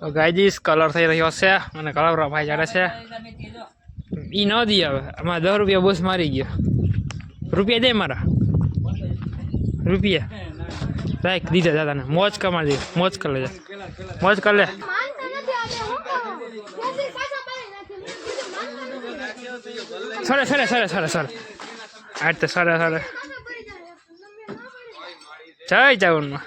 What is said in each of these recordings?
તો ગાયજીસ કલર થઈ રહ્યો છે અને કલર ભાઈ ચાલે છે. એ ન દી હવે. આમાં દસ રૂપિયા બસ મારી ગયો. રૂપિયા દે મારા. રૂપિયા. રાખ દીધા દાદાને. મોજ કમાડી દે મોજ કરી લેજે. મોજ કરી લે. સરે સરે સરે સરે સરે. તો સરે સરે. જય તમે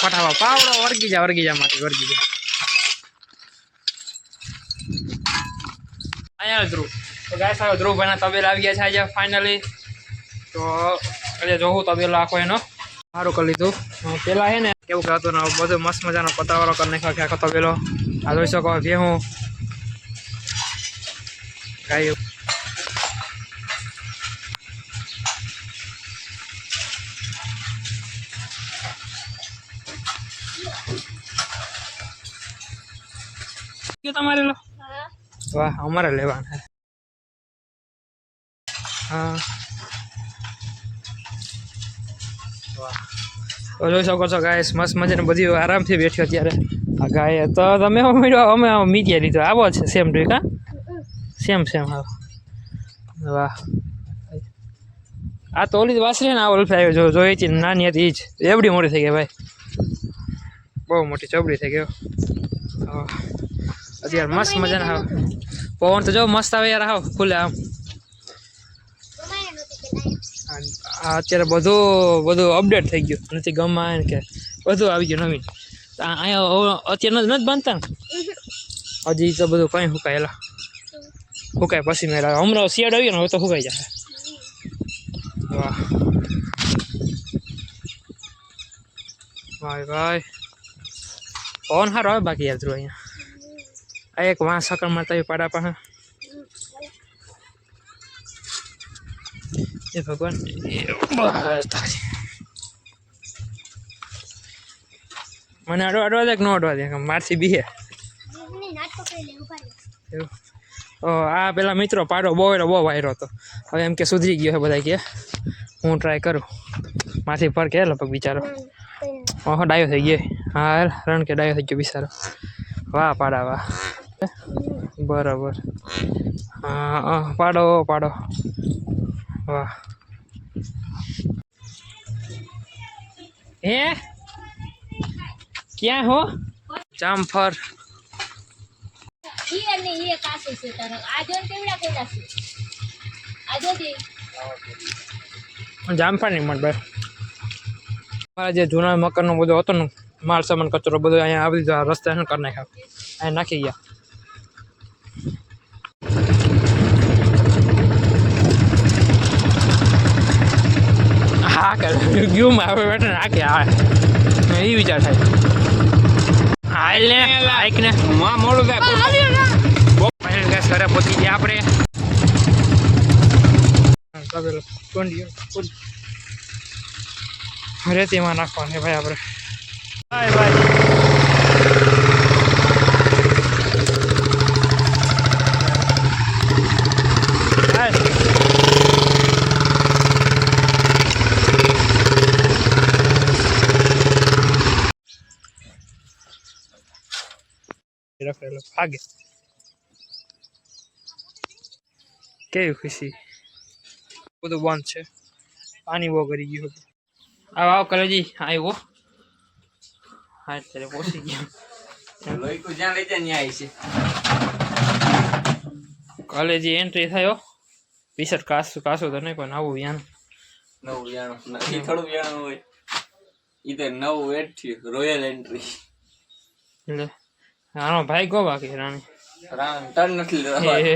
ફટાફટ. પાવડો વર્ગી જા વર્ગી જા માંથી વર્ગી જા. અહીંયા ધ્રુવ. તો ગાય સાહેબ ધ્રુવભાઈના તબેલા આવી ગયા છે આજે ફાઇનલી તો આજે જોવું તબેલો આખો એનો સારું કરી લીધું. પેલા હે ને, કેવું કહેતું હતું ને, બધો મસ્ત મજાનો પતાવાળો કરી નાખ્યો કે તબેલો. આ જોઈ શકો ભેહું ગાયું તમારે લો. વાહ અમારે લેવાના. હા. વાહ. તો જોઈ શકો છો ગાય મસ્ત મજાને બધી આરામથી બેઠી અત્યારે. આ ગાય તો તમે મળ્યો અમે મીડિયા લીધો. આવો છે સેમ ટુ કા સેમ સેમ હા. વાહ. આ તો ઓલી વાસરી ને આ ઓલ્ફે આવ્યો જો જોઈ હતી નાની હતી જ. એવડી મોટી થઈ ગઈ ભાઈ. બહુ મોટી ચબડી થઈ ગયો. અત્યારે મસ્ત મજાના હાવ પવન તો જો મસ્ત આવે યાર હાવ ખુલે આમ. અત્યારે બધું બધું અપડેટ થઈ ગયું. નથી ગમાય કે બધું આવી ગયું નવીન. અહીંયા અત્યારે નથી બાંધતા હજી તો બધું કંઈ સુકાયેલા સુકાય પછી મેળા હમણાં શિયાળ આવી ને હવે તો સુકાઈ જશે વાહ ભાઈ ભાઈ પવન સારો આવે બાકી યાદ અહીંયા આ એક વાં સકર મારતા પાડા પાસે એ ભગવાન. મને અડવા અડવા દે કે ન અડવા દે મારથી બીહે. એવું આ પેલા મિત્રો પાડો બહુ એટલે બહુ વાયરો હતો. હવે એમ કે સુધરી ગયો છે બધા કે. હું ટ્રાય કરું. માથી પર કે લગભગ બિચારો. ઓહો ડાયો થઈ ગયો હા રણ કે ડાયો થઈ ગયો બિચારો. વાહ પાડા વાહ. બરાબર. હા હા, પાડો પાડો. વાહ. હે? ક્યાં હો? જામફર ઈ અને ઈ એક આસુ છે તારો. આ જો કેવડા કેવડા છે. આ જો. જામફળ નહીં મળ ભાઈ. મારા જે જૂના મકાનનો બધો હતો ને માલ સામાન કચરો બધો અહીંયા આવી દીધો રસ્તા કરી નાખ્યા. અહીંયા નાખી ગયા. હા કે ગયું માં હવે બેઠા નાખે હા. એ વિચાર થાય. હાલ ને લાઈક ને. માં મોડું થાય ઘરે પહોંચી ગયા આપણે અરે તેમાં નાખવાનું ભાઈ આપણે. બાય બાય રખડેલો ભાગે. કેવી ખુશી? બધું બંધ છે. પાણી બહુ કરી ગયું હતું. આવો આવો કલેજી આવ્યો હા અત્યારે પહોંચી ગયો. કલેજી એન્ટ્રી થયો. પીસર કાસું કાસું તો નહીં પણ આવું વ્યાણ નવું વ્યાણું નથી થોડું વ્યાણું હોય. ઈ તો નવું એડ થયું રોયલ એન્ટ્રી એટલે આનો ભાઈ ગો બાકી રાણી? રાણ ટર્ન નથી લેવા. એ.